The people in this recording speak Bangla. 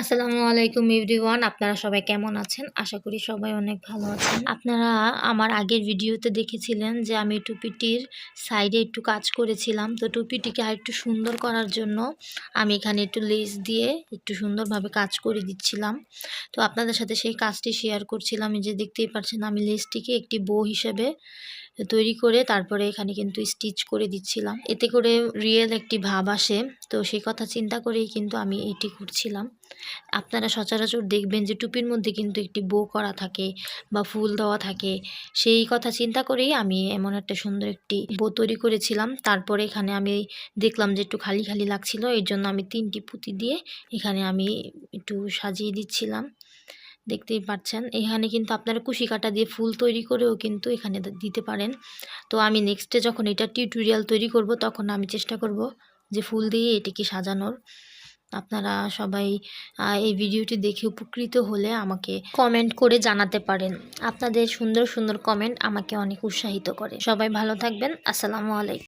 আসসালামু আলাইকুম এভরিওয়ান, আপনারা সবাই কেমন আছেন? আশা করি সবাই অনেক ভালো আছেন। আপনারা আমার আগের ভিডিওতে দেখেছিলেন যে আমি টুপিটির সাইডে একটু কাজ করেছিলাম। তো টুপিটিকে আর একটু সুন্দর করার জন্য আমি এখানে একটু লেস দিয়ে একটু সুন্দরভাবে কাজ করে দিচ্ছিলাম। তো আপনাদের সাথে সেই কাজটি শেয়ার করছিলাম। যে দেখতেই পাচ্ছেন, আমি লেসটিকে একটি বো হিসেবে তৈরি করে তারপরে এখানে কিন্তু স্টিচ করে দিচ্ছিলাম। এতে করে রিয়েল একটি ভাব আসে। তো সেই কথা চিন্তা করেই কিন্তু আমি এটি করছিলাম। আপনারা সচরাচর দেখবেন যে টুপির মধ্যে কিন্তু একটি বো করা থাকে বা ফুল দেওয়া থাকে। সেই কথা চিন্তা করেই আমি এমন একটা সুন্দর একটি বো তৈরি করেছিলাম। তারপরে এখানে আমি দেখলাম যে একটু খালি খালি লাগছিল। এর জন্য আমি তিনটি পুঁতি দিয়ে এখানে আমি একটু সাজিয়ে দিচ্ছিলাম। দেখতেই পাচ্ছেন। এখানে কিন্তু আপনারা কুশি কাটা দিয়ে ফুল তৈরি করেও কিন্তু এখানে দিতে পারেন। তো আমি নেক্সটে যখন এটা টিউটোরিয়াল তৈরি করব, তখন আমি চেষ্টা করব যে ফুল দিয়ে এটিকে সাজানোর। আপনারা সবাই এই ভিডিওটি দেখে উপকৃত হলে আমাকে কমেন্ট করে জানাতে পারেন। আপনাদের সুন্দর সুন্দর কমেন্ট আমাকে অনেক উৎসাহিত করে। সবাই ভালো থাকবেন। আসসালামু আলাইকুম।